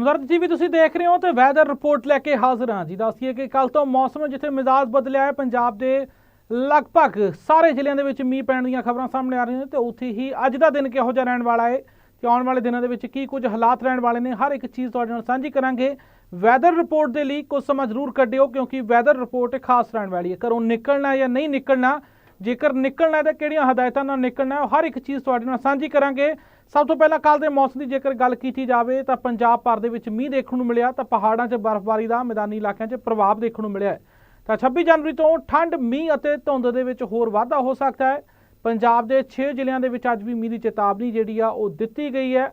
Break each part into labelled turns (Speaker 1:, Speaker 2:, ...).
Speaker 1: ਹਮਦਰਦ ਜੀ ਵੀ ਤੁਸੀਂ ਦੇਖ ਰਹੇ ਹੋ ਤੇ ਵੈਦਰ ਰਿਪੋਰਟ ਲੈ ਕੇ ਹਾਜ਼ਰ ਹਾਂ ਜੀ। ਦੱਸੀਏ ਕਿ ਕੱਲ ਤੋਂ ਮੌਸਮ ਜਿੱਥੇ ਮਿਜ਼ਾਜ ਬਦਲਿਆ ਹੈ, ਪੰਜਾਬ ਦੇ ਲਗਭਗ ਸਾਰੇ ਜ਼ਿਲ੍ਹਿਆਂ ਦੇ ਵਿੱਚ ਮੀਂਹ ਪੈਣ ਦੀਆਂ ਖਬਰਾਂ ਸਾਹਮਣੇ ਆ ਰਹੀਆਂ ਨੇ ਤੇ ਉੱਥੇ ਹੀ ਅੱਜ ਦਾ ਦਿਨ ਕਿਹੋ ਜਿਹਾ ਰਹਿਣ ਵਾਲਾ ਹੈ ਤੇ ਆਉਣ ਵਾਲੇ ਦਿਨਾਂ ਦੇ ਵਿੱਚ ਕੀ ਕੁਝ ਹਾਲਾਤ ਰਹਿਣ ਵਾਲੇ ਨੇ, ਹਰ ਇੱਕ ਚੀਜ਼ ਤੁਹਾਡੇ ਨਾਲ ਸਾਂਝੀ ਕਰਾਂਗੇ। ਵੈਦਰ ਰਿਪੋਰਟ ਦੇ ਲਈ ਕੁਝ ਸਮਾਂ ਜ਼ਰੂਰ ਕੱਢਿਓ ਕਿਉਂਕਿ ਵੈਦਰ ਰਿਪੋਰਟ ਖਾਸ ਰਹਿਣ ਵਾਲੀ ਹੈ। ਘਰੋਂ ਨਿਕਲਣਾ ਜਾਂ ਨਹੀਂ ਨਿਕਲਣਾ, ਜੇਕਰ ਨਿਕਲਣਾ ਤਾਂ ਕਿਹੜੀਆਂ ਹਦਾਇਤਾਂ ਨਾਲ ਨਿਕਲਣਾ ਹਰ ਇੱਕ ਚੀਜ਼ ਤੁਹਾਡੇ ਨਾਲ ਸਾਂਝੀ ਕਰਾਂਗੇ। ਸਭ ਤੋਂ ਪਹਿਲਾਂ ਕੱਲ ਦੇ ਮੌਸਮ ਦੀ ਜੇਕਰ ਗੱਲ ਕੀਤੀ ਜਾਵੇ ਤਾਂ ਪੰਜਾਬ ਭਰ ਦੇ ਵਿੱਚ ਮੀਂਹ ਦੇਖਣ ਨੂੰ ਮਿਲਿਆ ਤਾਂ ਪਹਾੜਾਂ 'ਚ ਬਰਫ਼ਬਾਰੀ ਦਾ ਮੈਦਾਨੀ ਇਲਾਕਿਆਂ 'ਚ ਪ੍ਰਭਾਵ ਦੇਖਣ ਨੂੰ ਮਿਲਿਆ ਤਾਂ 26 ਜਨਵਰੀ ਤੋਂ ਠੰਡ, ਮੀਂਹ ਅਤੇ ਧੁੰਦ ਦੇ ਵਿੱਚ ਹੋਰ ਵਾਧਾ ਹੋ ਸਕਦਾ ਹੈ। ਪੰਜਾਬ ਦੇ 6 ਜ਼ਿਲ੍ਹਿਆਂ ਦੇ ਵਿੱਚ ਅੱਜ ਵੀ ਮੀਂਹ ਦੀ ਚੇਤਾਵਨੀ ਜਿਹੜੀ ਆ ਉਹ ਦਿੱਤੀ ਗਈ ਹੈ।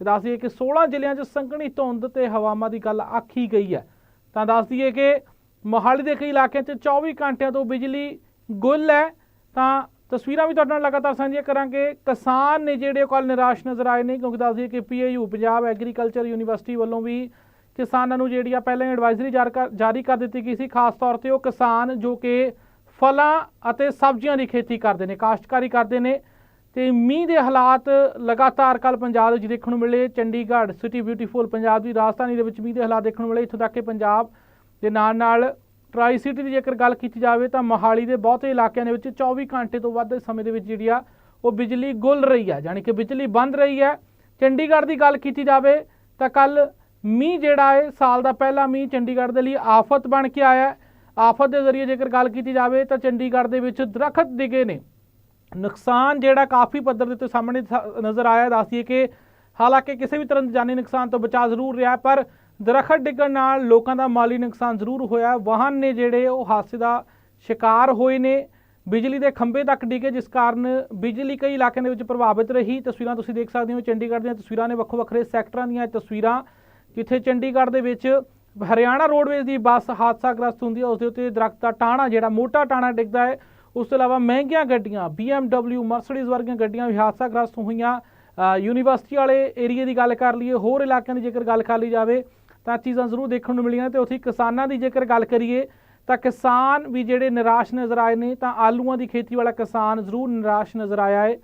Speaker 1: ਤੇ ਦੱਸ ਦਈਏ ਕਿ 16 ਜ਼ਿਲ੍ਹਿਆਂ 'ਚ ਸੰਘਣੀ ਧੁੰਦ ਤੇ ਹਵਾਵਾਂ ਦੀ ਗੱਲ ਆਖੀ ਗਈ ਹੈ। ਤਾਂ ਦੱਸ ਦਈਏ ਕਿ ਮੋਹਾਲੀ ਦੇ ਕਈ ਇਲਾਕਿਆਂ 'ਚ 24 ਘੰਟਿਆਂ ਤੋਂ ਬਿਜਲੀ ਗੁੱਲ ਹੈ। ਤਾਂ ਤਸਵੀਰਾਂ ਵੀ ਤੁਹਾਡੇ ਨਾਲ ਲਗਾਤਾਰ ਸਾਂਝੀਆਂ ਕਰਾਂਗੇ। ਕਿਸਾਨ ਨੇ ਜਿਹੜੇ ਉਹ ਕੱਲ ਨਿਰਾਸ਼ ਨਜ਼ਰ ਆਏ ਨੇ, ਕਿਉਂਕਿ ਦੱਸ ਦਈਏ ਕਿ ਪੀਏਯੂ, ਪੰਜਾਬ ਐਗਰੀਕਲਚਰ ਯੂਨੀਵਰਸਿਟੀ ਵੱਲੋਂ ਵੀ ਕਿਸਾਨਾਂ ਨੂੰ ਜਿਹੜੀ ਆ ਪਹਿਲਾਂ ਐਡਵਾਈਜ਼ਰੀ ਜਾਰੀ ਕਰ ਦਿੱਤੀ ਗਈ ਸੀ। ਖਾਸ ਤੌਰ ਤੇ ਉਹ ਕਿਸਾਨ ਜੋ ਕਿ ਫਲਾਂ ਅਤੇ ਸਬਜ਼ੀਆਂ ਦੀ ਖੇਤੀ ਕਰਦੇ ਨੇ, ਕਾਸ਼ਤਕਾਰੀ ਕਰਦੇ ਨੇ। ਤੇ ਮੀਂਹ ਦੇ ਹਾਲਾਤ ਲਗਾਤਾਰ ਕੱਲ ਪੰਜਾਬ ਵਿੱਚ ਦੇਖਣ ਨੂੰ ਮਿਲੇ। ਚੰਡੀਗੜ੍ਹ ਸਿਟੀ ਬਿਊਟੀਫੁਲ ਪੰਜਾਬ ਦੀ ਰਾਜਧਾਨੀ ਦੇ ਵਿੱਚ ਮੀਂਹ ਦੇ ਹਾਲਾਤ ਦੇਖਣ ਨੂੰ ਮਿਲੇ। ਇੱਥੋਂ ਤੱਕ ਕਿ ਪੰਜਾਬ ਦੇ ਨਾਲ ਨਾਲ ਟਰਾਈ ਸਿਟੀ ਦੀ ਜੇਕਰ ਗੱਲ ਕੀਤੀ ਜਾਵੇ ਤਾਂ ਮੋਹਾਲੀ ਦੇ ਬਹੁਤੇ ਇਲਾਕਿਆਂ ਦੇ ਵਿੱਚ 24 ਘੰਟੇ ਤੋਂ ਵੱਧ ਦੇ ਸਮੇਂ ਦੇ ਵਿੱਚ ਜਿਹੜੀ ਆ ਉਹ ਬਿਜਲੀ ਗੁੱਲ ਰਹੀ ਆ ਯਾਨੀ ਕਿ ਬਿਜਲੀ ਬੰਦ ਰਹੀ ਹੈ ਚੰਡੀਗੜ੍ਹ ਦੀ ਗੱਲ ਕੀਤੀ ਜਾਵੇ ਤਾਂ ਕੱਲ ਮੀਂਹ ਜਿਹੜਾ ਹੈ ਸਾਲ ਦਾ ਪਹਿਲਾ ਮੀਂਹ ਚੰਡੀਗੜ੍ਹ ਦੇ ਲਈ ਆਫਤ ਬਣ ਕੇ ਆਇਆ। ਆਫਤ ਦੇ ਜ਼ਰੀਏ ਜੇਕਰ ਗੱਲ ਕੀਤੀ ਜਾਵੇ ਤਾਂ ਚੰਡੀਗੜ੍ਹ ਦੇ ਵਿੱਚ ਦਰਖਤ ਡਿੱਗੇ ਨੇ। ਨੁਕਸਾਨ ਜਿਹੜਾ ਕਾਫੀ ਪੱਧਰ ਦੇ ਉੱਤੇ ਸਾਹਮਣੇ ਨਜ਼ਰ ਆਇਆ। ਦੱਸੀਏ ਕਿ ਹਾਲਾਂਕਿ ਕਿਸੇ ਵੀ ਤਰ੍ਹਾਂ ਦੇ ਜਾਨੀ ਨੁਕਸਾਨ ਤੋਂ ਬਚਾਅ ਜ਼ਰੂਰ ਰਿਹਾ, ਪਰ ਦਰਖਤ ਡਿੱਗਣ ਨਾਲ ਲੋਕਾਂ ਦਾ ਮਾਲੀ ਨੁਕਸਾਨ ਜ਼ਰੂਰ ਹੋਇਆ। ਵਾਹਨ ਨੇ ਜਿਹੜੇ ਉਹ ਹਾਦਸੇ ਦਾ ਸ਼ਿਕਾਰ ਹੋਏ ਨੇ, ਬਿਜਲੀ ਦੇ ਖੰਭੇ ਤੱਕ ਡਿੱਗੇ, ਜਿਸ ਕਾਰਨ ਬਿਜਲੀ ਕਈ ਇਲਾਕਿਆਂ ਦੇ ਵਿੱਚ ਪ੍ਰਭਾਵਿਤ ਰਹੀ। ਤਸਵੀਰਾਂ ਤੁਸੀਂ ਦੇਖ ਸਕਦੇ ਹੋ ਚੰਡੀਗੜ੍ਹ ਦੀਆਂ ਤਸਵੀਰਾਂ ਨੇ ਵੱਖੋ ਵੱਖਰੇ ਸੈਕਟਰਾਂ ਦੀਆਂ ਤਸਵੀਰਾਂ, ਜਿੱਥੇ ਚੰਡੀਗੜ੍ਹ ਦੇ ਵਿੱਚ ਹਰਿਆਣਾ ਰੋਡਵੇਜ਼ ਦੀ ਬੱਸ ਹਾਦਸਾਗ੍ਰਸਤ ਹੁੰਦੀ ਹੈ। ਉਸ ਦੇ ਉੱਤੇ ਦਰਖਤ ਦਾ ਟਾਣਾ ਜਿਹੜਾ ਮੋਟਾ ਟਾਣਾ ਡਿੱਗਦਾ ਹੈ, ਉਸ ਤੋਂ ਇਲਾਵਾ ਮਹਿੰਗੀਆਂ ਗੱਡੀਆਂ BMW ਮਰਸੀਡੀਜ਼ ਵਰਗੀਆਂ ਗੱਡੀਆਂ ਵੀ ਹਾਦਸਾਗ੍ਰਸਤ ਹੋਈਆਂ। ਯੂਨੀਵਰਸਿਟੀ ਵਾਲੇ ਏਰੀਏ ਦੀ ਗੱਲ ਕਰ ਲਈਏ, ਹੋਰ ਇਲਾਕਿਆਂ ਦੀ ਜੇਕਰ ਗੱਲ ਕਰ ਲਈ ਜਾਵੇ ਤਾਂ ਚੀਜ਼ਾਂ ਜ਼ਰੂਰ ਦੇਖਣ ਨੂੰ ਮਿਲੀਆਂ ਤੇ ਉੱਥੇ ਕਿਸਾਨਾਂ ਦੀ ਜੇਕਰ ਗੱਲ ਕਰੀਏ, ਤਾਂ ਕਿਸਾਨ ਵੀ ਜਿਹੜੇ ਨਿਰਾਸ਼ ਨਜ਼ਰ ਆਏ ਨੇ, ਤਾਂ ਆਲੂਆਂ ਦੀ ਖੇਤੀ ਵਾਲਾ ਕਿਸਾਨ ਜ਼ਰੂਰ ਨਿਰਾਸ਼ ਨਜ਼ਰ ਆਇਆ ਹੈ।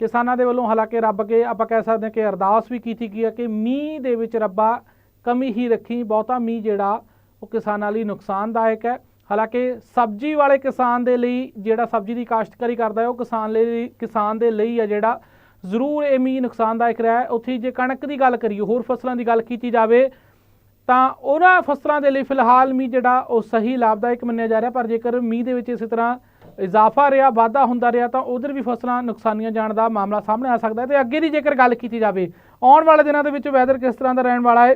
Speaker 1: ਕਿਸਾਨਾਂ ਦੇ ਵੱਲੋਂ ਹਾਲਾਂਕਿ ਰੱਬ ਕੇ ਆਪਾਂ ਕਹਿ ਸਕਦੇ ਹਾਂ ਕਿ ਅਰਦਾਸ ਵੀ ਕੀਤੀ ਗਈ ਹੈ ਕਿ ਮੀਂਹ ਦੇ ਵਿੱਚ ਰੱਬਾ ਕਮੀ ਹੀ ਰੱਖੀ, ਬਹੁਤਾ ਮੀਂਹ ਜਿਹੜਾ ਉਹ ਕਿਸਾਨਾਂ ਲਈ ਨੁਕਸਾਨਦਾਇਕ ਹੈ। ਹਾਲਾਂਕਿ ਸਬਜ਼ੀ ਵਾਲੇ ਕਿਸਾਨ ਦੇ ਲਈ ਜਿਹੜਾ ਸਬਜ਼ੀ ਦੀ ਕਾਸ਼ਤਕਾਰੀ ਕਰਦਾ ਹੈ, ਉਹ ਕਿਸਾਨ ਲਈ ਕਿਸਾਨ ਦੇ ਲਈ ਹੈ ਜਿਹੜਾ ਜ਼ਰੂਰ ਇਹ ਮੀਂਹ ਨੁਕਸਾਨਦਾਇਕ ਰਿਹਾ ਉੱਥੇ ਜੇ ਕਣਕ ਦੀ ਗੱਲ ਕਰੀਏ, ਹੋਰ ਫਸਲਾਂ ਦੀ ਗੱਲ ਕੀਤੀ ਜਾਵੇ ਤਾਂ ਉਹਨਾਂ ਫਸਲਾਂ ਦੇ ਲਈ ਫਿਲਹਾਲ ਮੀਂਹ ਜਿਹੜਾ ਉਹ ਸਹੀ ਲਾਭਦਾਇਕ ਮੰਨਿਆ ਜਾ ਰਿਹਾ, ਪਰ ਜੇਕਰ ਮੀਂਹ ਦੇ ਵਿੱਚ ਇਸੇ ਤਰ੍ਹਾਂ ਇਜ਼ਾਫਾ ਰਿਹਾ, ਵਾਧਾ ਹੁੰਦਾ ਰਿਹਾ, ਤਾਂ ਉਧਰ ਵੀ ਫਸਲਾਂ ਨੁਕਸਾਨੀਆਂ ਜਾਣ ਦਾ ਮਾਮਲਾ ਸਾਹਮਣੇ ਆ ਸਕਦਾ ਹੈ। ਤੇ ਅੱਗੇ ਦੀ ਜੇਕਰ ਗੱਲ ਕੀਤੀ ਜਾਵੇ, ਆਉਣ ਵਾਲੇ ਦਿਨਾਂ ਦੇ ਵਿੱਚ ਵੈਦਰ ਕਿਸ ਤਰ੍ਹਾਂ ਦਾ ਰਹਿਣ ਵਾਲਾ ਹੈ?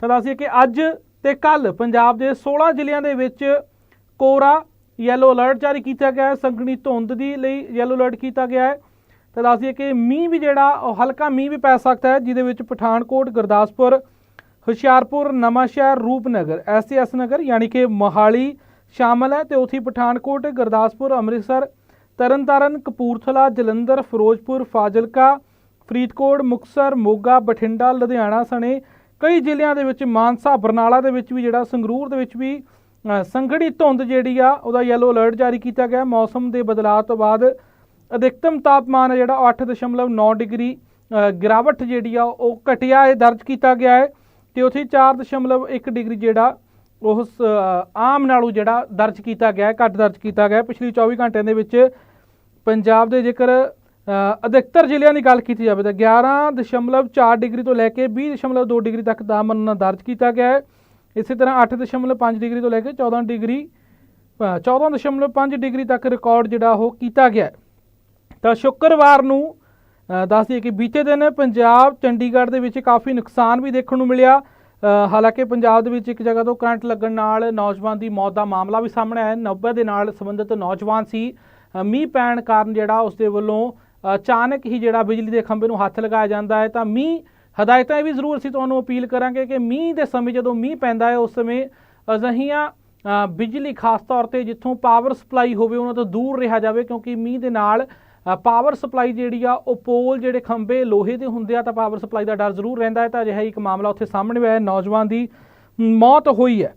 Speaker 1: ਤਾਂ ਦੱਸੀਏ ਕਿ ਅੱਜ ਤੇ ਕੱਲ ਪੰਜਾਬ ਦੇ 16 ਜ਼ਿਲ੍ਹਿਆਂ ਦੇ ਵਿੱਚ ਕੋਰਾ ਯੈਲੋ ਅਲਰਟ ਜਾਰੀ ਕੀਤਾ ਗਿਆ ਹੈ। ਸੰਘਣੀ ਧੁੰਦ ਦੀ ਲਈ ਯੈਲੋ ਅਲਰਟ ਕੀਤਾ ਗਿਆ ਹੈ। ਤਾਂ ਦੱਸੀਏ ਕਿ ਮੀਂਹ ਵੀ ਜਿਹੜਾ, ਉਹ ਹਲਕਾ ਮੀਂਹ ਵੀ ਪੈ ਸਕਦਾ ਹੈ, ਜਿਹਦੇ ਵਿੱਚ ਪਠਾਨਕੋਟ, ਗੁਰਦਾਸਪੁਰ ਹੁਸ਼ਿਆਰਪੁਰ ਨਵਾਂਸ਼ਹਿਰ ਰੂਪਨਗਰ ਐਸਐਸ ਨਗਰ ਯਾਨੀ ਕਿ ਮੋਹਾਲੀ ਸ਼ਾਮਲ ਹੈ ਤੇ ਉੱਥੇ ਪਠਾਨਕੋਟ, ਗੁਰਦਾਸਪੁਰ, ਅੰਮ੍ਰਿਤਸਰ, ਤਰਨਤਾਰਨ, ਕਪੂਰਥਲਾ, ਜਲੰਧਰ, ਫਿਰੋਜ਼ਪੁਰ, ਫਾਜ਼ਿਲਕਾ, ਫਰੀਦਕੋਟ, ਮੁਕਤਸਰ, ਮੋਗਾ, ਬਠਿੰਡਾ, ਲੁਧਿਆਣਾ ਸਣੇ ਕਈ ਜ਼ਿਲ੍ਹਿਆਂ ਦੇ ਵਿੱਚ ਮਾਨਸਾ, ਬਰਨਾਲਾ ਦੇ ਵਿੱਚ ਵੀ ਜਿਹੜਾ ਸੰਗਰੂਰ ਦੇ ਵਿੱਚ ਵੀ ਸੰਘਣੀ ਧੁੰਦ ਜਿਹੜੀ ਆ, ਉਹਦਾ ਯੈਲੋ ਅਲਰਟ ਜਾਰੀ ਕੀਤਾ ਗਿਆ। ਮੌਸਮ ਦੇ ਬਦਲਾਅ ਤੋਂ ਬਾਅਦ ਅਧਿਕਤਮ ਤਾਪਮਾਨ ਜਿਹੜਾ ਉਹ 8.9 ਡਿਗਰੀ ਗਿਰਾਵਟ ਜਿਹੜੀ ਆ, ਉਹ ਘਟਿਆ ਹੈ, ਦਰਜ ਕੀਤਾ ਗਿਆ ਹੈ। ਤੇ ਉੱਥੇ 4.1 ਡਿਗਰੀ ਜਿਹੜਾ ਉਹ ਸ- ਆਮ ਨਾਲੋਂ ਜਿਹੜਾ ਦਰਜ ਕੀਤਾ ਗਿਆ ਘੱਟ ਦਰਜ ਕੀਤਾ ਗਿਆ ਪਿਛਲੀ 24 ਘੰਟਿਆਂ ਦੇ ਵਿੱਚ ਪੰਜਾਬ ਦੇ ਜੇਕਰ ਅਧਿਕਤਰ ਜ਼ਿਲ੍ਹਿਆਂ ਦੀ ਗੱਲ ਕੀਤੀ ਜਾਵੇ ਤਾਂ 11.4 ਡਿਗਰੀ ਤੋਂ ਲੈ ਕੇ 20.2 ਡਿਗਰੀ ਤੱਕ ਤਾਪਮਾਨ ਦਰਜ ਕੀਤਾ ਗਿਆ ਹੈ। ਇਸੇ ਤਰ੍ਹਾਂ 8.5 ਡਿਗਰੀ ਤੋਂ ਲੈ ਕੇ 14 ਡਿਗਰੀ ਅ, 14.5 ਡਿਗਰੀ ਤੱਕ ਰਿਕਾਰਡ ਜਿਹੜਾ ਉਹ ਕੀਤਾ ਗਿਆ ਤਾਂ ਸ਼ੁੱਕਰਵਾਰ ਨੂੰ ਦੱਸ ਦਈਏ ਕਿ ਬੀਤੇ ਦਿਨ ਪੰਜਾਬ ਚੰਡੀਗੜ੍ਹ ਦੇ ਵਿੱਚ ਕਾਫੀ ਨੁਕਸਾਨ ਵੀ ਦੇਖਣ ਨੂੰ ਮਿਲਿਆ। ਹਾਲਾਂਕਿ ਪੰਜਾਬ ਦੇ ਵਿੱਚ ਇੱਕ ਜਗ੍ਹਾ ਤੋਂ ਕਰੰਟ ਲੱਗਣ ਨਾਲ ਨੌਜਵਾਨ ਦੀ ਮੌਤ ਦਾ ਮਾਮਲਾ ਵੀ ਸਾਹਮਣੇ ਆਇਆ। 90 ਦੇ ਨਾਲ ਸੰਬੰਧਿਤ ਨੌਜਵਾਨ ਸੀ। ਮੀਂਹ ਪੈਣ ਕਾਰਨ ਜਿਹੜਾ ਉਸ ਦੇ ਵੱਲੋਂ ਅਚਾਨਕ ਹੀ ਜਿਹੜਾ ਬਿਜਲੀ ਦੇ ਖੰਭੇ ਨੂੰ ਹੱਥ ਲਗਾਇਆ ਜਾਂਦਾ ਹੈ। ਤਾਂ ਮੀਂਹ ਹਦਾਇਤਾਂ ਇਹ ਵੀ ਜ਼ਰੂਰ ਅਸੀਂ ਤੁਹਾਨੂੰ ਅਪੀਲ ਕਰਾਂਗੇ ਕਿ ਮੀਂਹ ਦੇ ਸਮੇਂ ਜਦੋਂ ਮੀਂਹ ਪੈਂਦਾ ਹੈ, ਉਸ ਸਮੇਂ ਅਜਿਹੀਆਂ ਬਿਜਲੀ ਖਾਸ ਤੌਰ ਤੇ ਜਿੱਥੋਂ ਪਾਵਰ ਸਪਲਾਈ ਹੋਵੇ, ਉਹਨਾਂ ਤੋਂ ਦੂਰ ਰਿਹਾ ਜਾਵੇ, ਕਿਉਂਕਿ ਮੀਂਹ ਦੇ ਨਾਲ ਪਾਵਰ ਸਪਲਾਈ ਜਿਹੜੀ ਆ, ਉਹ ਪੋਲ ਜਿਹੜੇ ਖੰਭੇ, ਲੋਹੇ ਦੇ ਹੁੰਦੇ ਆ ਤਾਂ ਪਾਵਰ ਸਪਲਾਈ ਦਾ ਡਰ ਜ਼ਰੂਰ ਰਹਿੰਦਾ ਹੈ। ਤਾਂ ਅਜਿਹਾ ਇੱਕ ਮਾਮਲਾ ਉੱਥੇ ਸਾਹਮਣੇ ਆਇਆ। ਨੌਜਵਾਨ ਦੀ ਮੌਤ ਹੋਈ ਹੈ।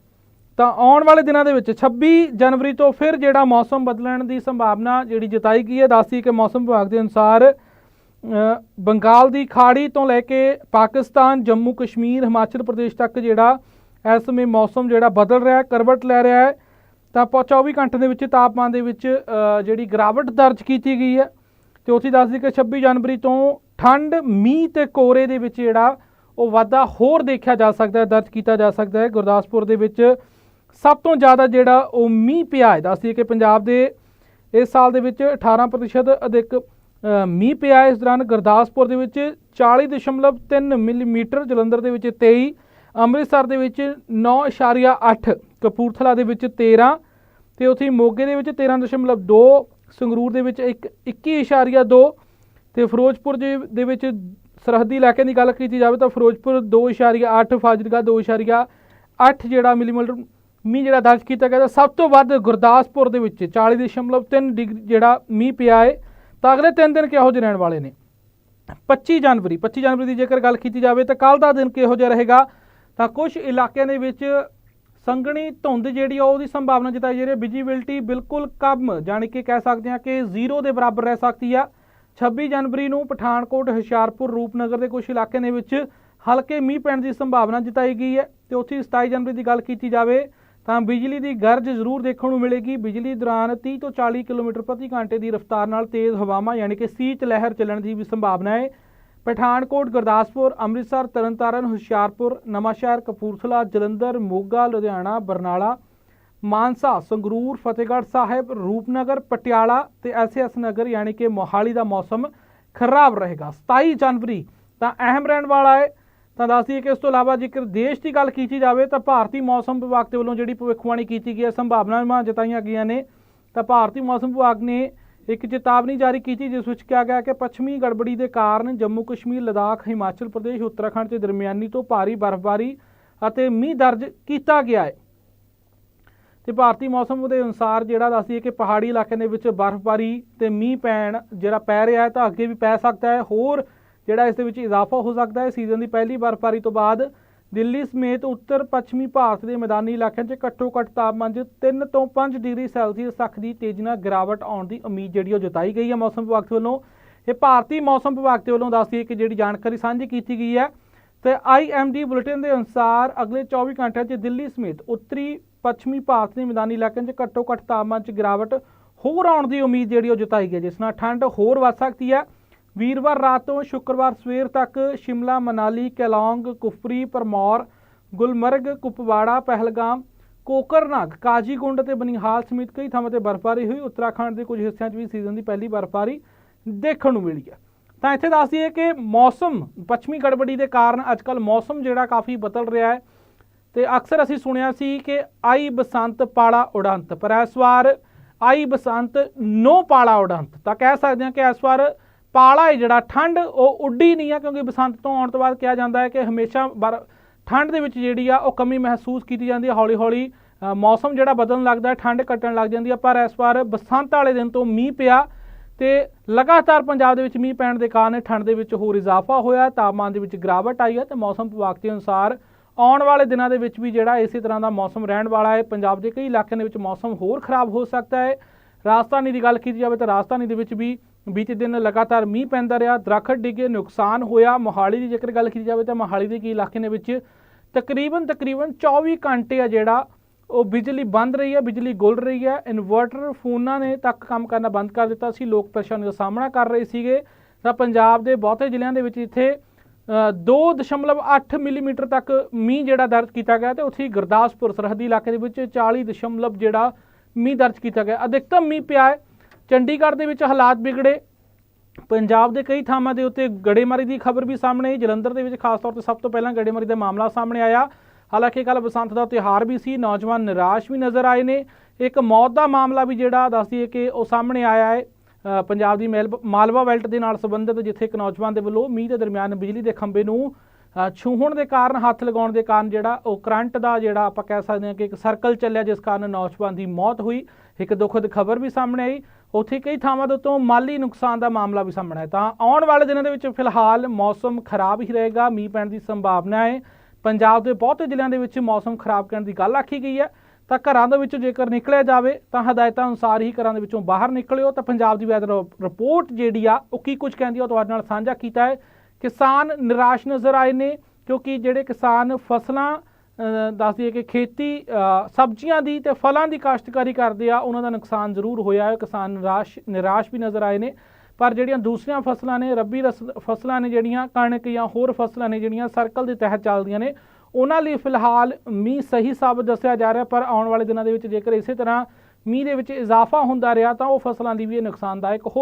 Speaker 1: ਤਾਂ ਆਉਣ ਵਾਲੇ ਦਿਨਾਂ ਦੇ ਵਿੱਚ 26 ਜਨਵਰੀ ਤੋਂ ਫਿਰ ਜਿਹੜਾ ਮੌਸਮ ਬਦਲਣ ਦੀ ਸੰਭਾਵਨਾ ਜਿਹੜੀ ਜਤਾਈ ਗਈ ਹੈ, ਦੱਸਦੀ ਕਿ ਮੌਸਮ ਵਿਭਾਗ ਦੇ ਅਨੁਸਾਰ ਬੰਗਾਲ ਦੀ ਖਾੜੀ ਤੋਂ ਲੈ ਕੇ ਪਾਕਿਸਤਾਨ, ਜੰਮੂ ਕਸ਼ਮੀਰ, ਹਿਮਾਚਲ ਪ੍ਰਦੇਸ਼ ਤੱਕ ਜਿਹੜਾ ਇਸ ਸਮੇਂ ਮੌਸਮ ਜਿਹੜਾ ਬਦਲ ਰਿਹਾ ਹੈ, ਕਰਵਟ ਲੈ ਰਿਹਾ ਹੈ। ਤਾਂ ਆਪਾਂ 24 ਘੰਟੇ ਦੇ ਵਿੱਚ ਤਾਪਮਾਨ ਦੇ ਵਿੱਚ ਜਿਹੜੀ ਗਿਰਾਵਟ ਦਰਜ ਕੀਤੀ ਗਈ ਹੈ, ਤੇ ਉੱਥੇ ਦੱਸਦੀ ਕਿ 26 ਜਨਵਰੀ ਤੋਂ ਠੰਡ, ਮੀਂਹ ਤੇ ਕੋਰੇ ਦੇ ਵਿੱਚ ਜਿਹੜਾ ਉਹ ਵਾਧਾ ਹੋਰ ਦੇਖਿਆ ਜਾ ਸਕਦਾ ਹੈ, ਦਰਜ ਕੀਤਾ ਜਾ ਸਕਦਾ ਹੈ। ਗੁਰਦਾਸਪੁਰ ਦੇ ਵਿੱਚ ਸਭ ਤੋਂ ਜ਼ਿਆਦਾ ਜਿਹੜਾ ਉਹ ਮੀਂਹ ਪਿਆ ਹੈ ਦੱਸਦੀ ਕਿ ਪੰਜਾਬ ਦੇ ਇਸ ਸਾਲ ਦੇ ਵਿੱਚ 18% ਅਧਿਕ ਮੀਂਹ ਪਿਆ ਇਸ ਦੌਰਾਨ ਗੁਰਦਾਸਪੁਰ ਦੇ ਵਿੱਚ 40.3 ਮਿਲੀਮੀਟਰ, ਜਲੰਧਰ ਦੇ ਵਿੱਚ 23 ਅੰਮ੍ਰਿਤਸਰ ਦੇ ਵਿੱਚ 9.8 ਕਪੂਰਥਲਾ ਦੇ ਵਿੱਚ 13 ਤੇ ਉੱਥੇ ਮੋਗੇ ਦੇ ਵਿੱਚ 13.2 ਸੰਗਰੂਰ ਦੇ ਵਿੱਚ ਇੱਕ 21.2 ਤੇ ਫਿਰੋਜ਼ਪੁਰ ਦੇ ਦੇ ਵਿੱਚ ਸਰਹੱਦੀ ਇਲਾਕਿਆਂ ਦੀ ਗੱਲ ਕੀਤੀ ਜਾਵੇ ਤਾਂ ਫਿਰੋਜ਼ਪੁਰ 2.8 ਫਾਜ਼ਿਲਕਾ 2.8 ਜਿਹੜਾ ਮਿਲੀਮੀਟਰ ਮੀਂਹ ਜਿਹੜਾ ਦਰਜ ਕੀਤਾ ਗਿਆ ਤਾਂ ਸਭ ਤੋਂ ਵੱਧ ਗੁਰਦਾਸਪੁਰ ਦੇ ਵਿੱਚ 40.3 ਡਿਗਰੀ ਜਿਹੜਾ ਮੀਂਹ ਪਿਆ ਹੈ ਤਾਂ ਅਗਲੇ 3 ਦਿਨ ਕਿਹੋ ਜਿਹੇ ਰਹਿਣ ਵਾਲੇ ਨੇ? 25 ਜਨਵਰੀ 25 ਜਨਵਰੀ ਦੀ ਜੇਕਰ ਗੱਲ ਕੀਤੀ ਜਾਵੇ ਤਾਂ ਕੱਲ ਦਾ ਦਿਨ ਕਿਹੋ ਜਿਹਾ ਰਹੇਗਾ? ਤਾਂ ਕੁਝ ਇਲਾਕਿਆਂ ਦੇ ਵਿੱਚ ਸੰਘਣੀ ਧੁੰਦ ਜਿਹੜੀ ਆ, ਉਹਦੀ ਸੰਭਾਵਨਾ ਜਤਾਈ ਜਾ ਰਹੀ ਹੈ। ਵਿਜੀਬਿਲਟੀ ਬਿਲਕੁਲ ਕਮ, ਜਾਣੀ ਕਿ ਕਹਿ ਸਕਦੇ ਹਾਂ ਕਿ ਜ਼ੀਰੋ ਦੇ ਬਰਾਬਰ ਰਹਿ ਸਕਦੀ ਆ। 26 ਜਨਵਰੀ ਨੂੰ ਪਠਾਨਕੋਟ, ਹੁਸ਼ਿਆਰਪੁਰ, ਰੂਪਨਗਰ ਦੇ ਕੁਝ ਇਲਾਕਿਆਂ ਦੇ ਵਿੱਚ ਹਲਕੇ ਮੀਂਹ ਪੈਣ ਦੀ ਸੰਭਾਵਨਾ ਜਤਾਈ ਗਈ ਹੈ। ਤੇ ਉੱਥੇ 27 ਜਨਵਰੀ ਦੀ ਗੱਲ ਕੀਤੀ ਜਾਵੇ, ਤਾਂ ਬਿਜਲੀ ਦੀ ਗਰਜ ਜ਼ਰੂਰ ਦੇਖਣ ਨੂੰ ਮਿਲੇਗੀ। ਬਿਜਲੀ ਦੌਰਾਨ 30 ਤੋਂ 40 ਕਿਲੋਮੀਟਰ ਪ੍ਰਤੀ ਘੰਟੇ ਦੀ ਰਫ਼ਤਾਰ ਨਾਲ ਤੇਜ਼ ਹਵਾਵਾਂ, ਯਾਨੀ ਕਿ ਸੀਤ ਲਹਿਰ ਚੱਲਣ ਦੀ ਵੀ ਸੰਭਾਵਨਾ ਹੈ। ਪਠਾਨਕੋਟ, ਗੁਰਦਾਸਪੁਰ, ਅੰਮ੍ਰਿਤਸਰ, ਤਰਨਤਾਰਨ, ਹੁਸ਼ਿਆਰਪੁਰ, ਨਵਾਂਸ਼ਹਿਰ, ਕਪੂਰਥਲਾ, ਜਲੰਧਰ, ਮੋਗਾ, ਲੁਧਿਆਣਾ, ਬਰਨਾਲਾ, ਮਾਨਸਾ, ਸੰਗਰੂਰ, ਫਤਿਹਗੜ੍ਹ ਸਾਹਿਬ, ਰੂਪਨਗਰ, ਪਟਿਆਲਾ ਤੇ ਐਸਐਸ ਨਗਰ ਯਾਨੀ ਕਿ ਮੋਹਾਲੀ ਦਾ ਮੌਸਮ ਖਰਾਬ ਰਹੇਗਾ। 27 ਜਨਵਰੀ ਤਾਂ ਅਹਿਮ ਰਹਿਣ ਵਾਲਾ ਹੈ। ਤਾਂ ਦੱਸ ਦਈਏ ਕਿ ਇਸ ਤੋਂ ਇਲਾਵਾ ਜੇਕਰ ਦੇਸ਼ ਦੀ ਗੱਲ ਕੀਤੀ ਜਾਵੇ ਤਾਂ ਭਾਰਤੀ ਮੌਸਮ ਵਿਭਾਗ ਦੇ ਵੱਲੋਂ ਜਿਹੜੀ ਭਵਿੱਖਬਾਣੀ ਕੀਤੀ ਗਈ ਹੈ, ਸੰਭਾਵਨਾਵਾਂ ਜਤਾਈਆਂ ਗਈਆਂ ਨੇ। ਤਾਂ ਭਾਰਤੀ ਮੌਸਮ ਵਿਭਾਗ ਨੇ ਇੱਕ ਚੇਤਾਵਨੀ ਜਾਰੀ ਕੀਤੀ ਜਿਸ ਵਿੱਚ ਕਿਹਾ ਗਿਆ ਕਿ ਪੱਛਮੀ ਗੜਬੜੀ ਦੇ ਕਾਰਨ ਜੰਮੂ ਕਸ਼ਮੀਰ, ਲਦਾਖ, ਹਿਮਾਚਲ ਪ੍ਰਦੇਸ਼, ਉੱਤਰਾਖੰਡ ਤੇ ਦਰਮਿਆਨੀ ਤੋਂ ਭਾਰੀ ਬਰਫ਼ਬਾਰੀ ਅਤੇ ਮੀਂਹ ਦਰਜ ਕੀਤਾ ਗਿਆ ਹੈ। ਤੇ ਭਾਰਤੀ ਮੌਸਮ ਦੇ ਅਨੁਸਾਰ ਜਿਹੜਾ ਦੱਸਦੀ ਹੈ ਕਿ ਪਹਾੜੀ ਇਲਾਕਿਆਂ ਦੇ ਵਿੱਚ ਬਰਫ਼ਬਾਰੀ ਤੇ ਮੀਂਹ ਪੈਣ ਜਿਹੜਾ ਪੈ ਰਿਹਾ ਹੈ ਤਾਂ ਅੱਗੇ ਵੀ ਪੈ ਸਕਦਾ ਹੈ। ਹੋਰ ਜਿਹੜਾ ਇਸ ਦੇ ਵਿੱਚ ਇਜ਼ਾਫਾ ਹੋ ਸਕਦਾ ਹੈ। ਸੀਜ਼ਨ ਦੀ ਪਹਿਲੀ ਬਰਫ਼ਬਾਰੀ ਤੋਂ ਬਾਅਦ ਦਿੱਲੀ ਸਮੇਤ ਉੱਤਰ ਪੱਛਮੀ ਭਾਰਤ ਦੇ ਮੈਦਾਨੀ ਇਲਾਕਿਆਂ 'ਚ ਘੱਟੋ ਘੱਟ ਤਾਪਮਾਨ 'ਚ 3 ਤੋਂ 5 ਡਿਗਰੀ ਸੈਲਸੀਅਸ ਤੱਕ ਦੀ ਤੇਜ਼ੀ ਨਾਲ ਗਿਰਾਵਟ ਆਉਣ ਦੀ ਉਮੀਦ ਜਿਹੜੀ ਉਹ ਜਤਾਈ ਗਈ ਹੈ ਮੌਸਮ ਵਿਭਾਗ ਦੇ ਵੱਲੋਂ। ਇਹ ਭਾਰਤੀ ਮੌਸਮ ਵਿਭਾਗ ਦੇ ਵੱਲੋਂ ਦੱਸਦੀ ਹੈ ਕਿ ਜਿਹੜੀ ਜਾਣਕਾਰੀ ਸਾਂਝੀ ਕੀਤੀ ਗਈ ਹੈ, ਤੇ ਆਈਐਮਡੀ ਬੁਲੇਟਿਨ ਦੇ ਅਨੁਸਾਰ ਅਗਲੇ 24 ਘੰਟਿਆਂ 'ਚ ਦਿੱਲੀ ਸਮੇਤ ਉੱਤਰੀ ਪੱਛਮੀ ਭਾਰਤ ਦੇ ਮੈਦਾਨੀ ਇਲਾਕਿਆਂ 'ਚ ਘੱਟੋ ਘੱਟ ਤਾਪਮਾਨ 'ਚ ਗਿਰਾਵਟ ਹੋਰ ਆਉਣ ਦੀ ਉਮੀਦ ਜਿਹੜੀ ਉਹ ਜਤਾਈ ਗਈ ਜਿਸ ਨਾਲ ਠੰਡ ਹੋਰ ਵੱਧ ਸਕਦੀ ਹੈ। ਵੀਰਵਾਰ ਰਾਤ ਤੋਂ ਸ਼ੁੱਕਰਵਾਰ ਸਵੇਰ ਤੱਕ ਸ਼ਿਮਲਾ, ਮਨਾਲੀ, ਕੈਲੋਂਗ, ਕੁਫਰੀ ਪਰਮੌਰ ਗੁਲਮਰਗ, ਕੁਪਵਾੜਾ, ਪਹਿਲਗਾਮ, ਕੋਕਰਨਾਗ, ਕਾਜੀਗੁੰਡ ਤੇ ਬਨਿਹਾਲ ਸਮੇਤ ਕਈ ਥਾਵਾਂ ਤੇ ਬਰਫ਼ਬਾਰੀ ਹੋਈ। ਉੱਤਰਾਖੰਡ ਦੇ ਕੁਝ ਹਿੱਸਿਆਂ 'ਚ ਵੀ ਸੀਜ਼ਨ ਦੀ ਪਹਿਲੀ ਬਰਫ਼ਬਾਰੀ ਦੇਖਣ ਨੂੰ ਮਿਲੀ ਹੈ। ਤਾਂ ਇੱਥੇ ਦੱਸ ਦਈਏ ਕਿ ਮੌਸਮ, ਪੱਛਮੀ ਗੜਬੜੀ ਦੇ ਕਾਰਨ ਅੱਜਕੱਲ ਮੌਸਮ ਜਿਹੜਾ ਕਾਫੀ ਬਦਲ ਰਿਹਾ ਹੈ ਤੇ ਅਕਸਰ ਅਸੀਂ ਸੁਣਿਆ ਸੀ ਕਿ ਆਈ ਬਸੰਤ ਪਾਲਾ ਉਡੰਤ, ਪਰ ਇਸ ਵਾਰ ਆਈ ਬਸੰਤ, ਨੋ ਪਾਲਾ ਉਡੰਤ। ਤਾਂ ਕਹਿ ਸਕਦੇ ਹਾਂ ਕਿ ਇਸ ਵਾਰ ਪਾਲਾ ਹੈ ਜਿਹੜਾ, ਠੰਡ ਉਹ ਉੱਡੀ ਨਹੀਂ ਆ ਕਿਉਂਕਿ ਬਸੰਤ ਤੋਂ ਆਉਣ ਤੋਂ ਬਾਅਦ ਕਿਹਾ ਜਾਂਦਾ ਹੈ ਕਿ ਹਮੇਸ਼ਾ ਬਰ- ਠੰਡ ਦੇ ਵਿੱਚ ਜਿਹੜੀ ਆ ਉਹ ਕਮੀ ਮਹਿਸੂਸ ਕੀਤੀ ਜਾਂਦੀ ਹੈ ਹੌਲੀ ਹੌਲੀ ਮੌਸਮ ਜਿਹੜਾ ਬਦਲਣ ਲੱਗਦਾ ਹੈ, ਠੰਡ ਘਟਣ ਲੱਗ ਜਾਂਦੀ ਹੈ, ਪਰ ਇਸ ਵਾਰ ਬਸੰਤ ਵਾਲੇ ਦਿਨ ਤੋਂ ਮੀਂਹ ਪਿਆ ਤੇ ਲਗਾਤਾਰ ਪੰਜਾਬ ਦੇ ਵਿੱਚ ਮੀਂਹ ਪੈਣ ਦੇ ਕਾਰਨ ਠੰਡ ਦੇ ਵਿੱਚ ਹੋਰ ਇਜ਼ਾਫਾ ਹੋਇਆ, ਤਾਪਮਾਨ ਦੇ ਵਿੱਚ ਗਿਰਾਵਟ ਆਈ ਹੈ ਤੇ ਮੌਸਮ ਵਿਭਾਗ ਦੇ ਅਨੁਸਾਰ ਆਉਣ ਵਾਲੇ ਦਿਨਾਂ ਦੇ ਵਿੱਚ ਵੀ ਜਿਹੜਾ ਇਸੇ ਤਰ੍ਹਾਂ ਦਾ ਮੌਸਮ ਰਹਿਣ ਵਾਲਾ ਹੈ, ਪੰਜਾਬ ਦੇ ਕਈ ਇਲਾਕਿਆਂ ਦੇ ਵਿੱਚ ਮੌਸਮ ਹੋਰ ਖਰਾਬ ਹੋ ਸਕਦਾ ਹੈ। ਰਾਜਧਾਨੀ ਦੀ ਗੱਲ ਕੀਤੀ ਜਾਵੇ ਤਾਂ ਰਾਜਧਾਨੀ ਦੇ ਵਿੱਚ ਵੀ ਬੀਤੇ ਦਿਨ ਲਗਾਤਾਰ ਮੀਂਹ ਪੈਂਦਾ ਰਿਹਾ ਦਰਖਤ ਡਿੱਗੇ ਨੁਕਸਾਨ ਹੋਇਆ। ਮੋਹਾਲੀ ਦੀ ਜੇਕਰ ਗੱਲ ਕੀਤੀ ਜਾਵੇ ਤਾਂ ਮੋਹਾਲੀ ਦੇ ਕਈ ਇਲਾਕੇ ਦੇ ਵਿੱਚ ਤਕਰੀਬਨ ਤਕਰੀਬਨ 24 ਘੰਟੇ ਆ ਜਿਹੜਾ ਉਹ ਬਿਜਲੀ ਬੰਦ ਰਹੀ ਹੈ ਬਿਜਲੀ ਗੁਲ ਰਹੀ ਹੈ। ਇਨਵਰਟਰ ਫੋਨਾਂ ਨੇ ਤੱਕ ਕੰਮ ਕਰਨਾ ਬੰਦ ਕਰ ਦਿੱਤਾ ਸੀ। ਲੋਕ ਪਰੇਸ਼ਾਨੀ ਦਾ ਸਾਹਮਣਾ ਕਰ ਰਹੇ ਸੀਗੇ। ਤਾਂ ਪੰਜਾਬ ਦੇ ਬਹੁਤੇ ਜ਼ਿਲ੍ਹਿਆਂ ਦੇ ਵਿੱਚ ਇੱਥੇ ਅ, 2.8 ਮਿਲੀਮੀਟਰ ਤੱਕ ਮੀਂਹ ਜਿਹੜਾ ਦਰਜ ਕੀਤਾ ਗਿਆ ਤੇ ਉੱਥੇ ਹੀ ਗੁਰਦਾਸਪੁਰ ਸਰਹੱਦੀ ਇਲਾਕੇ ਦੇ ਵਿੱਚ 40 ਦਸ਼ਮਲਵ ਜਿਹੜਾ ਮੀਂਹ ਦਰਜ ਕੀਤਾ ਗਿਆ। ਅਧਿਕਤਮ ਮੀਂਹ ਪਿਆ ਹੈ। ਚੰਡੀਗੜ੍ਹ ਦੇ ਵਿੱਚ ਹਾਲਾਤ ਵਿਗੜੇ। ਪੰਜਾਬ ਦੇ ਕਈ ਥਾਵਾਂ ਦੇ ਉੱਤੇ ਗੜੇਮਾਰੀ ਦੀ ਖਬਰ ਵੀ ਸਾਹਮਣੇ ਆਈ। ਜਲੰਧਰ ਦੇ ਵਿੱਚ ਖਾਸ ਤੌਰ ਤੇ ਸਭ ਤੋਂ ਪਹਿਲਾਂ ਗੜੇਮਾਰੀ ਦਾ ਮਾਮਲਾ ਸਾਹਮਣੇ ਆਇਆ। ਹਾਲਾਂਕਿ ਕੱਲ ਬਸੰਤ ਦਾ ਤਿਉਹਾਰ ਵੀ ਸੀ, ਨੌਜਵਾਨ ਨਿਰਾਸ਼ ਵੀ ਨਜ਼ਰ ਆਏ ਨੇ। ਇੱਕ ਮੌਤ ਦਾ ਮਾਮਲਾ ਵੀ ਜਿਹੜਾ ਦੱਸਦੀਏ ਕਿ ਉਹ ਸਾਹਮਣੇ ਆਇਆ ਹੈ। ਪੰਜਾਬ ਦੀ ਮੈਲ- ਮਾਲਵਾ ਬੈਲਟ ਦੇ ਨਾਲ ਸੰਬੰਧਿਤ ਜਿੱਥੇ ਇੱਕ ਨੌਜਵਾਨ ਦੇ ਵੱਲੋਂ ਮੀਂਹ ਦੇ ਦਰਮਿਆਨ ਬਿਜਲੀ ਦੇ ਖੰਭੇ ਨੂੰ ਛੂਹਣ ਦੇ ਕਾਰਨ, ਹੱਥ ਲਗਾਉਣ ਦੇ ਕਾਰਨ ਜਿਹੜਾ ਉਹ ਕਰੰਟ ਦਾ ਜਿਹੜਾ ਆਪਾਂ ਕਹਿ ਸਕਦੇ ਹਾਂ ਕਿ ਇੱਕ ਸਰਕਲ ਚੱਲਿਆ, ਜਿਸ ਕਾਰਨ ਨੌਜਵਾਨ ਦੀ ਮੌਤ ਹੋਈ। ਇੱਕ ਦੁਖਦ ਖਬਰ ਵੀ ਸਾਹਮਣੇ ਆਈ। ਉੱਥੇ ਕਈ ਥਾਵਾਂ ਦੇ ਉੱਤੋਂ ਮਾਲੀ ਨੁਕਸਾਨ ਦਾ ਮਾਮਲਾ ਵੀ ਸਾਹਮਣੇ ਹੈ ਤਾਂ ਆਉਣ ਵਾਲੇ ਦਿਨਾਂ ਦੇ ਵਿੱਚ ਫਿਲਹਾਲ ਮੌਸਮ ਖਰਾਬ ਹੀ ਰਹੇਗਾ, ਮੀਂਹ ਪੈਣ ਦੀ ਸੰਭਾਵਨਾ ਹੈ। ਪੰਜਾਬ ਦੇ ਬਹੁਤੇ ਜ਼ਿਲ੍ਹਿਆਂ ਦੇ ਵਿੱਚ ਮੌਸਮ ਖਰਾਬ ਕਰਨ ਦੀ ਗੱਲ ਆਖੀ ਗਈ ਹੈ। ਤਾਂ ਘਰਾਂ ਦੇ ਵਿੱਚੋਂ ਜੇਕਰ ਨਿਕਲਿਆ ਜਾਵੇ, ਤਾਂ ਹਦਾਇਤਾਂ ਅਨੁਸਾਰ ਹੀ ਘਰਾਂ ਦੇ ਵਿੱਚੋਂ ਬਾਹਰ ਨਿਕਲਿਓ। ਤਾਂ ਪੰਜਾਬ ਦੀ ਵੈਦਰ ਰਿਪੋਰਟ ਜਿਹੜੀ ਆ, ਉਹ ਕੀ ਕੁਝ ਕਹਿੰਦੀ ਆ, ਉਹ ਤੁਹਾਡੇ ਨਾਲ ਸਾਂਝਾ ਕੀਤਾ ਹੈ। ਕਿਸਾਨ ਨਿਰਾਸ਼ ਨਜ਼ਰ ਆਏ ਨੇ, ਕਿਉਂਕਿ ਜਿਹੜੇ ਕਿਸਾਨ ਫਸਲਾਂ ਦੱਸ ਦਈਏ ਕਿ ਖੇਤੀ ਸਬਜ਼ੀਆਂ ਦੀ ਤੇ ਫਲਾਂ ਦੀ ਕਾਸ਼ਤਕਾਰੀ ਕਰਦੇ ਆ, ਉਹਨਾਂ ਦਾ ਨੁਕਸਾਨ ਜ਼ਰੂਰ ਹੋਇਆ ਹੈ, ਕਿਸਾਨ ਨਿਰਾਸ਼ ਨਿਰਾਸ਼ ਵੀ ਨਜ਼ਰ ਆਏ ਨੇ। ਪਰ ਜਿਹੜੀਆਂ ਦੂਸਰੀਆਂ ਫਸਲਾਂ ਨੇ, ਰੱਬੀ ਰਸ- ਫਸਲਾਂ ਨੇ ਜਿਹੜੀਆਂ, ਕਣਕ ਜਾਂ ਹੋਰ ਫਸਲਾਂ ਨੇ ਜਿਹੜੀਆਂ ਸਰਕਲ ਦੇ ਤਹਿਤ ਚੱਲਦੀਆਂ ਨੇ, ਉਹਨਾਂ ਲਈ ਫਿਲਹਾਲ ਮੀਂਹ ਸਹੀ ਸਾਬਤ ਦੱਸਿਆ ਜਾ ਰਿਹਾ, ਪਰ ਆਉਣ ਵਾਲੇ ਦਿਨਾਂ ਦੇ ਵਿੱਚ ਜੇਕਰ ਇਸੇ ਤਰ੍ਹਾਂ ਮੀਂਹ ਦੇ ਵਿੱਚ ਇਜ਼ਾਫਾ ਹੁੰਦਾ ਰਿਹਾ, ਤਾਂ ਉਹ ਫਸਲਾਂ ਦੀ ਵੀ ਇਹ ਨੁਕਸਾਨਦਾਇਕ ਹੋ